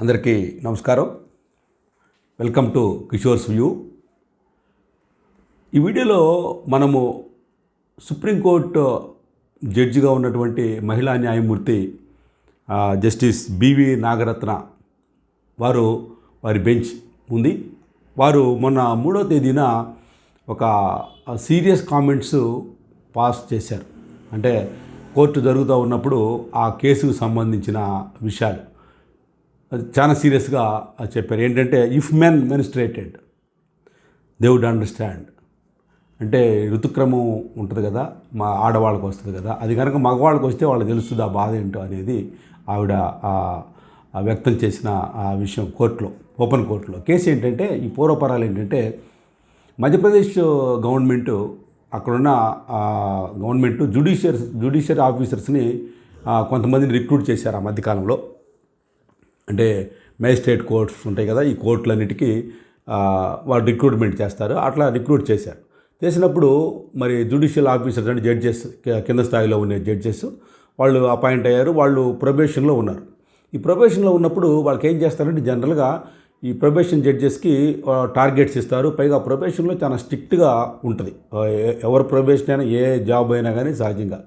అందరికీ నమస్కారం. Welcome to Kishore's view ఈ వీడియోలో మనము సుప్రీంకోర్టు జడ్జిగా uh, ఉన్నటువంటి మహిళా న్యాయమూర్తి జస్టిస్ బివి నాగరత్న వారు వారి బెంచ్ ఉంది. వారు మొన్న మూడో తేదీన ఒక సీరియస్ కామెంట్స్ పాస్ చేశారు. అంటే కోర్టు జరుగుతూ ఉన్నప్పుడు ఆ కేసుకు సంబంధించిన విషయాలు. చాలా సీరియస్గా చెప్పారు. ఏంటంటే if men menstruated they would understand. అంటే ఋతుక్రమం ఉంటుంది కదా మా ఆడవాళ్ళకి వస్తుంది కదా అది కనుక మగవాళ్ళకి వస్తే వాళ్ళకి తెలుస్తుంది ఆ బాధ ఏంటో అనేది ఆవిడ వ్యక్తం చేసిన ఆ విషయం కోర్టులో ఓపెన్ కోర్టులో. కేసు ఏంటంటే ఈ పూర్వపరాలు ఏంటంటే మధ్యప్రదేశ్ గవర్నమెంటు అక్కడున్న గవర్నమెంటు గవర్నమెంట్ జుడిషియర్ జుడిషియరీ ఆఫీసర్స్ని కొంతమందిని రిక్రూట్ చేశారు ఆ మధ్యకాలంలో. అంటే మేజిస్ట్రేట్ కోర్ట్స్ ఉంటాయి కదా ఈ కోర్టులన్నిటికీ వాళ్ళు రిక్రూట్మెంట్ చేస్తారు. అట్లా రిక్రూట్ చేశారు. చేసినప్పుడు మరి జుడిషియల్ ఆఫీసర్స్ అంటే జడ్జెస్ కింద స్థాయిలో ఉండే జడ్జెస్ వాళ్ళు అపాయింట్ అయ్యారు వాళ్ళు ప్రొబేషన్లో ఉన్నారు. ఈ ప్రొబేషన్లో ఉన్నప్పుడు వాళ్ళకి ఏం చేస్తారంటే జనరల్గా ఈ ప్రొబేషన్ జడ్జెస్కి టార్గెట్స్ ఇస్తారు. పైగా ప్రొబేషన్లో చాలా స్ట్రిక్ట్గా ఉంటుంది. ఎవరు ప్రొబేషన్ అయినా ఏ జాబ్ అయినా కానీ సహజంగా.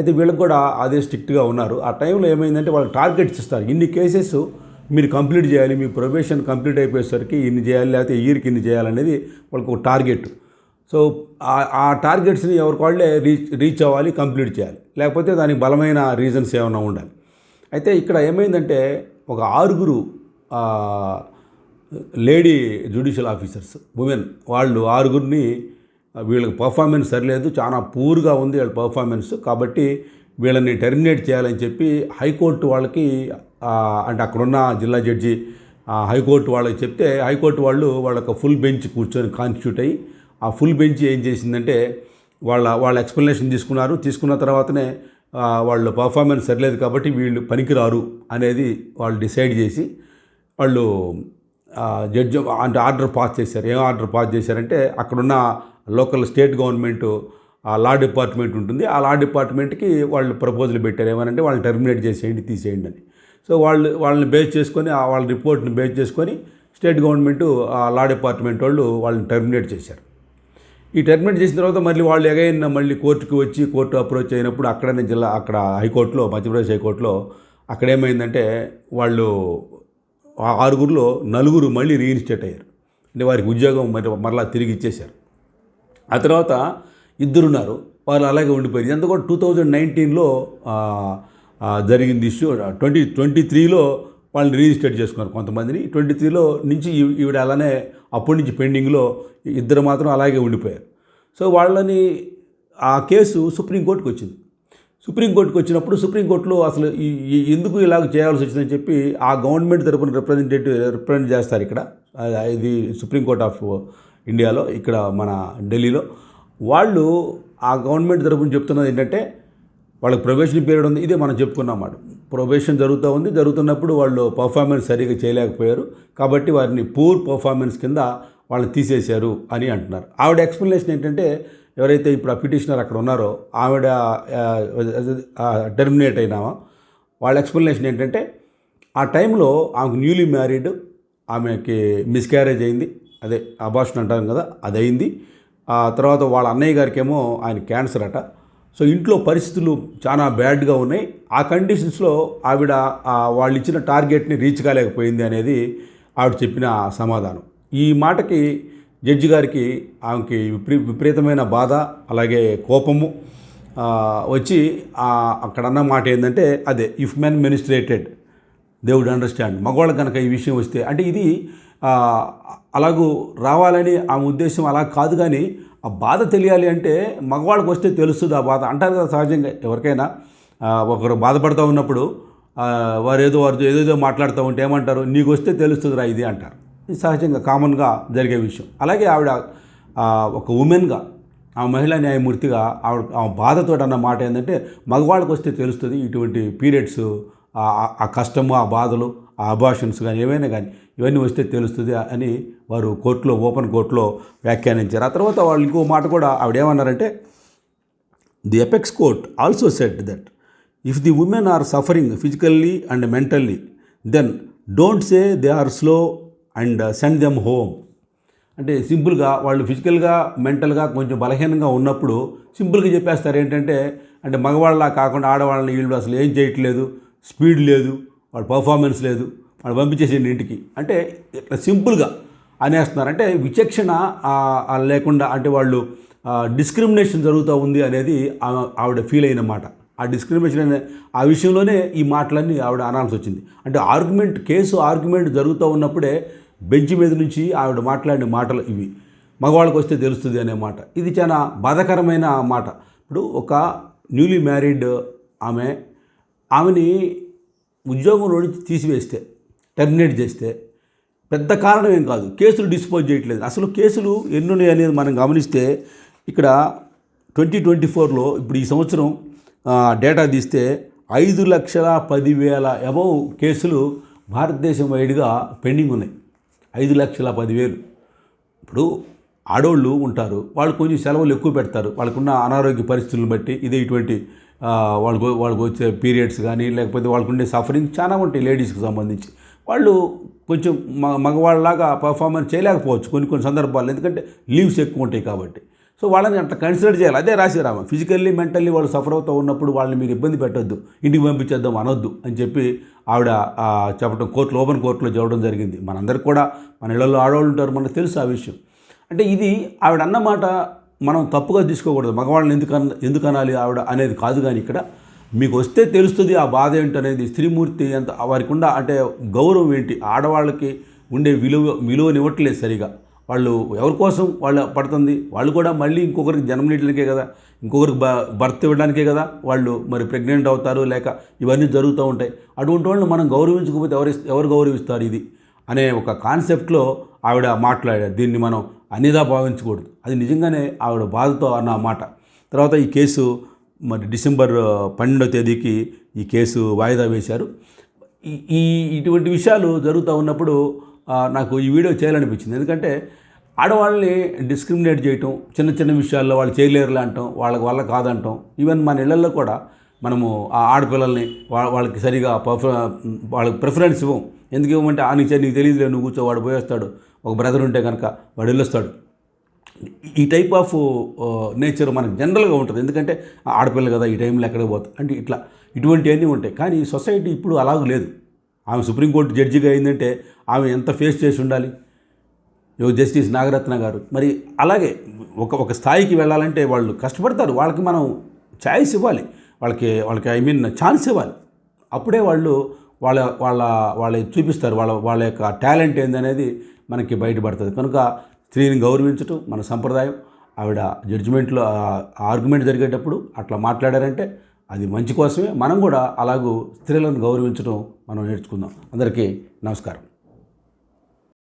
అయితే వీళ్ళకి కూడా అదే స్ట్రిక్ట్గా ఉన్నారు. ఆ టైంలో ఏమైందంటే వాళ్ళు టార్గెట్స్ ఇస్తారు. ఇన్ని కేసెస్ మీరు కంప్లీట్ చేయాలి మీ ప్రొబేషన్ కంప్లీట్ అయిపోయేసరికి ఇన్ని చేయాలి లేకపోతే ఇయర్కి ఇన్ని చేయాలనేది వాళ్ళకి ఒక టార్గెట్. సో ఆ- టార్గెట్స్ని ఎవరికి వాళ్ళే రీచ్ రీచ్ అవ్వాలి కంప్లీట్ చేయాలి. లేకపోతే దానికి బలమైన రీజన్స్ ఏమైనా ఉండాలి. అయితే ఇక్కడ ఏమైందంటే ఒక ఆరుగురు లేడీ జ్యుడిషియల్ ఆఫీసర్స్ ఉమెన్ వాళ్ళు ఆరుగురిని వీళ్ళకి పర్ఫార్మెన్స్ సరిలేదు చాలా పూర్గా ఉంది వీళ్ళ పర్ఫార్మెన్స్ కాబట్టి వీళ్ళని టెర్మినేట్ చేయాలని చెప్పి హైకోర్టు వాళ్ళకి అంటే అక్కడున్న జిల్లా జడ్జి హైకోర్టు వాళ్ళకి చెప్తే హైకోర్టు వాళ్ళు వాళ్ళకి ఫుల్ బెంచ్ కూర్చొని కాన్స్టిట్యూట్ అయ్యి ఆ ఫుల్ బెంచ్ ఏం చేసిందంటే వాళ్ళ వాళ్ళ ఎక్స్ప్లెనేషన్ తీసుకున్నారు. తీసుకున్న తర్వాతనే వాళ్ళు వాళ్ళ పర్ఫార్మెన్స్ సరిలేదు కాబట్టి వీళ్ళు పనికిరారు అనేది వాళ్ళు డిసైడ్ చేసి వాళ్ళు జడ్జి అంటే ఆర్డర్ పాస్ చేశారు. ఏం ఆర్డర్ పాస్ చేశారంటే అక్కడున్న లోకల్ స్టేట్ గవర్నమెంట్ ఆ లా డిపార్ట్మెంట్ ఉంటుంది. ఆ లా డిపార్ట్మెంట్కి వాళ్ళు ప్రపోజల్ పెట్టారు. ఏమనంటే వాళ్ళు టెర్మినేట్ చేసేయండి తీసేయండి అని. సో వాళ్ళు వాళ్ళని బేస్ చేసుకొని ఆ వాళ్ళ రిపోర్ట్ని బేస్ చేసుకొని స్టేట్ గవర్నమెంట్ ఆ లా డిపార్ట్మెంట్ వాళ్ళు వాళ్ళని టెర్మినేట్ చేశారు. ఈ టెర్మినేట్ చేసిన తర్వాత మళ్ళీ వాళ్ళు ఎగైన్ మళ్ళీ కోర్టుకి వచ్చి కోర్టు అప్రోచ్ అయినప్పుడు అక్కడనే జిల్లా అక్కడ హైకోర్టులో మధ్యప్రదేశ్ హైకోర్టులో అక్కడ ఏమైందంటే వాళ్ళు ఆరుగురులో నలుగురు మళ్ళీ రీఇన్స్టేట్ అయ్యారు. అంటే వారికి ఉద్యోగం మరి మరలా తిరిగి ఇచ్చేశారు. ఆ తర్వాత ఇద్దరున్నారు. వాళ్ళు అలాగే ఉండిపోయింది. ఇదంతా కూడా టూ థౌజండ్ నైన్టీన్లో జరిగింది ఇష్యూ. ట్వంటీ ట్వంటీ త్రీలో వాళ్ళని రిజిస్టర్ చేసుకున్నారు కొంతమందిని. ట్వంటీ త్రీలో నుంచి ఈవిడ అలానే అప్పటి నుంచి పెండింగ్లో ఇద్దరు మాత్రం అలాగే ఉండిపోయారు. సో వాళ్ళని ఆ కేసు సుప్రీంకోర్టుకు వచ్చింది. సుప్రీంకోర్టుకు వచ్చినప్పుడు సుప్రీంకోర్టులో అసలు ఈ ఎందుకు ఇలాగ చేయాల్సి వచ్చిందని చెప్పి ఆ గవర్నమెంట్ తరపున రిప్రజెంటేటివ్ రిప్రజెంట్ చేస్తారు ఇక్కడ. ఇది సుప్రీంకోర్ట్ ఆఫ్ ఇండియాలో ఇక్కడ మన ఢిల్లీలో. వాళ్ళు ఆ గవర్నమెంట్ తరపున చెప్తున్నది ఏంటంటే వాళ్ళకి ప్రొబేషన్ పీరియడ్ ఉంది ఇదే మనం చెప్పుకున్నమాట ప్రొబేషన్ జరుగుతూ ఉంది జరుగుతున్నప్పుడు వాళ్ళు పర్ఫార్మెన్స్ సరిగా చేయలేకపోయారు. కాబట్టి వారిని పూర్ పర్ఫార్మెన్స్ కింద వాళ్ళని తీసేశారు అని అంటున్నారు. ఆవిడ ఎక్స్ప్లెనేషన్ ఏంటంటే ఎవరైతే ఇప్పుడు ఆ పిటిషనర్ అక్కడ ఉన్నారో ఆవిడ టెర్మినేట్ అయినామా? వాళ్ళ ఎక్స్ప్లెనేషన్ ఏంటంటే ఆ టైంలో ఆమెకు న్యూలీ మ్యారీడ్ ఆమెకి మిస్క్యారేజ్ అయింది. అదే అబార్షన్ అంటాం కదా అది అయింది ఆ తర్వాత వాళ్ళ అన్నయ్య గారికేమో ఆయన క్యాన్సర్ అట. సో ఇంట్లో పరిస్థితులు చాలా బ్యాడ్గా ఉన్నాయి. ఆ కండిషన్స్లో ఆవిడ వాళ్ళు ఇచ్చిన టార్గెట్ని రీచ్ కాలేకపోయింది అనేది ఆవిడ చెప్పిన సమాధానం. ఈ మాటకి జడ్జి గారికి ఆమెకి విపరీ విపరీతమైన బాధ అలాగే కోపము వచ్చి అక్కడ అన్న మాట ఏంటంటే అదే if men menstruated they would understand మగవాళ్ళకి కనుక ఈ విషయం వస్తే అంటే ఇది అలాగూ రావాలని ఆమె ఉద్దేశం అలా కాదు కానీ ఆ బాధ తెలియాలి అంటే మగవాళ్ళకి వస్తే తెలుస్తుంది ఆ బాధ. అంటారు కదా సహజంగా ఎవరికైనా ఒకరు బాధపడుతూ ఉన్నప్పుడు వారు ఏదో వారు ఏదేదో మాట్లాడుతూ ఉంటే ఏమంటారు? నీకు వస్తే తెలుస్తుందిరా ఇది అంటారు. ఇది సహజంగా కామన్గా జరిగే విషయం. అలాగే ఆవిడ ఒక ఉమెన్గా ఆ మహిళా న్యాయమూర్తిగా ఆవిడ ఆ బాధతో అన్న మాట ఏంటంటే మగవాళ్ళకి వస్తే తెలుస్తుంది ఇటువంటి పీరియడ్స్ ఆ కష్టము ఆ బాధలు ఆభాషన్స్ కానీ ఏవైనా కానీ ఇవన్నీ వస్తే తెలుస్తుంది అని వారు కోర్టులో ఓపెన్ కోర్టులో వ్యాఖ్యానించారు. ఆ తర్వాత వాళ్ళు ఇంకో మాట కూడా ఆవిడేమన్నారంటే the apex court also said that if the women are suffering physically and mentally then don't say they are slow and send them home అంటే సింపుల్గా వాళ్ళు ఫిజికల్గా మెంటల్గా కొంచెం బలహీనంగా ఉన్నప్పుడు సింపుల్గా చెప్పేస్తారు. ఏంటంటే అంటే మగవాళ్ళలా కాకుండా ఆడవాళ్ళని వీళ్ళు అసలు ఏం చేయట్లేదు స్పీడ్ లేదు వాడు పర్ఫార్మెన్స్ లేదు వాడు పంపించేసేయండి ఇంటికి. అంటే ఇట్లా సింపుల్గా అనేస్తున్నారు. అంటే విచక్షణ లేకుండా అంటే వాళ్ళు డిస్క్రిమినేషన్ జరుగుతూ ఉంది అనేది ఆ- ఆవిడ ఫీల్ అయిన మాట ఆ డిస్క్రిమినేషన్ అనే ఆ విషయంలోనే ఈ మాటలన్నీ ఆవిడ అనాల్సి వచ్చింది. అంటే ఆర్గ్యుమెంట్ కేసు ఆర్గ్యుమెంట్ జరుగుతూ ఉన్నప్పుడే బెంచ్ మీద నుంచి ఆవిడ మాట్లాడిన మాటలు ఇవి. మగవాళ్ళకి వస్తే తెలుస్తుంది అనే మాట. ఇది చాలా బాధాకరమైన మాట. ఇప్పుడు ఒక న్యూలీ మ్యారీడ్ ఆమె ఆమెని ఉద్యోగంలో నుంచి తీసివేస్తే టెర్మినేట్ చేస్తే పెద్ద కారణం ఏం కాదు. కేసులు డిస్పోజ్ చేయట్లేదు. అసలు కేసులు ఎన్ని ఉన్నాయి అనేది మనం గమనిస్తే ఇక్కడ ట్వంటీ ట్వంటీ ఫోర్లో ఇప్పుడు ఈ సంవత్సరం డేటా తీస్తే ఐదు లక్షల పదివేల అబౌవ్ కేసులు భారతదేశం వైడ్గా పెండింగ్ ఉన్నాయి. ఐదు లక్షల పదివేలు. ఇప్పుడు ఆడోళ్ళు ఉంటారు. వాళ్ళు కొంచెం సెలవులు ఎక్కువ పెడతారు. వాళ్ళకున్న అనారోగ్య పరిస్థితులను బట్టి ఇదే ఇటువంటి వాళ్ళకు వాళ్ళకు వచ్చే పీరియడ్స్ కానీ లేకపోతే వాళ్ళకు ఉండే సఫరింగ్ చాలా ఉంటాయి లేడీస్కి సంబంధించి. వాళ్ళు కొంచెం మ మగవాళ్ళలాగా పర్ఫార్మెన్స్ చేయలేకపోవచ్చు కొన్ని కొన్ని సందర్భాల్లో ఎందుకంటే లీవ్స్ ఎక్కువ ఉంటాయి కాబట్టి. సో వాళ్ళని అట్లా కన్సిడర్ చేయాలి. అదే రాశారామ. ఫిజికల్లీ మెంటల్లీ వాళ్ళు సఫర్ అవుతూ ఉన్నప్పుడు వాళ్ళని మీరు ఇబ్బంది పెట్టొద్దు. ఇంటికి పంపించేద్దాం అనొద్దు అని చెప్పి ఆవిడ చెప్పడం కోర్టులో ఓపెన్ కోర్టులో చెప్పడం జరిగింది. మనందరికి కూడా మన ఇళ్ళలో ఆడవాళ్ళు ఉంటారు మనకు తెలుసు ఆ విషయం. అంటే ఇది ఆవిడ అన్నమాట మనం తప్పుగా తీసుకోకూడదు. మగవాళ్ళని ఎందుకు అన్న ఎందుకు అనాలి ఆవిడ అనేది కాదు కానీ ఇక్కడ మీకు వస్తే తెలుస్తుంది ఆ బాధ ఏంటనేది స్త్రీమూర్తి ఎంత వారికి ఉన్న అంటే గౌరవం ఏంటి? ఆడవాళ్ళకి ఉండే విలువ విలువనివ్వట్లేదు సరిగా. వాళ్ళు ఎవరి కోసం వాళ్ళు పడుతుంది? వాళ్ళు కూడా మళ్ళీ ఇంకొకరికి జన్మనీయడానికే కదా? ఇంకొకరికి బ భర్త ఇవ్వడానికే కదా? వాళ్ళు మరి ప్రెగ్నెంట్ అవుతారు లేక ఇవన్నీ జరుగుతూ ఉంటాయి. అటువంటి వాళ్ళని మనం గౌరవించకపోతే ఎవరు ఎవరు గౌరవిస్తారు ఇది? అనే ఒక కాన్సెప్ట్లో ఆవిడ మాట్లాడారు. దీన్ని మనం అనిదా భావించకూడదు. అది నిజంగానే ఆవిడ బాధతో అన్న మాట. తర్వాత ఈ కేసు మరి డిసెంబర్ పన్నెండవ తేదీకి ఈ కేసు వాయిదా వేశారు. ఈ ఈ ఇటువంటి విషయాలు జరుగుతూ ఉన్నప్పుడు నాకు ఈ వీడియో చేయాలనిపించింది. ఎందుకంటే ఆడవాళ్ళని డిస్క్రిమినేట్ చేయటం చిన్న చిన్న విషయాల్లో వాళ్ళు చేయలేరులే అంటాం వాళ్ళకి వల్ల కాదంటాం. ఈవెన్ మన ఇళ్ళలో కూడా మనము ఆ ఆడపిల్లల్ని వాళ్ళకి సరిగా పర్ఫ వాళ్ళకి ప్రిఫరెన్స్ ఇవ్వం. ఎందుకు ఇవ్వమంటే ఆ నుంచి నీకు తెలియదులే నువ్వు కూర్చో వాడు పోయేస్తాడు. ఒక బ్రదర్ ఉంటే కనుక వాడు వెళ్ళొస్తాడు. ఈ టైప్ ఆఫ్ నేచర్ మనకు జనరల్గా ఉంటుంది. ఎందుకంటే ఆడపిల్ల కదా ఈ టైంలో ఎక్కడికి పోతుంది అంటే ఇట్లా ఇటువంటివన్నీ ఉంటాయి. కానీ సొసైటీ ఇప్పుడు అలాగ లేదు. ఆమె సుప్రీంకోర్టు జడ్జిగా అయిందంటే ఆమె ఎంత ఫేస్ చేసి ఉండాలి? యో జస్టిస్ నాగరత్న గారు. మరి అలాగే ఒక ఒక స్థాయికి వెళ్ళాలంటే వాళ్ళు కష్టపడతారు. వాళ్ళకి మనం ఛాయిస్ ఇవ్వాలి. వాళ్ళకి వాళ్ళకి ఐ మీన్ ఛాన్స్ ఇవ్వాలి. అప్పుడే వాళ్ళు వాళ్ళ వాళ్ళ వాళ్ళ చూపిస్తారు. వాళ్ళ వాళ్ళ యొక్క టాలెంట్ ఏందనేది మనకి బయటపడుతుంది. కనుక స్త్రీని గౌరవించటం మన సంప్రదాయం. ఆవిడ జడ్జిమెంట్లో ఆర్గ్యుమెంట్ జరిగేటప్పుడు అట్లా మాట్లాడారంటే అది మంచి కోసమే. మనం కూడా అలాగూ స్త్రీలను గౌరవించడం మనం నేర్చుకుందాం. అందరికీ నమస్కారం.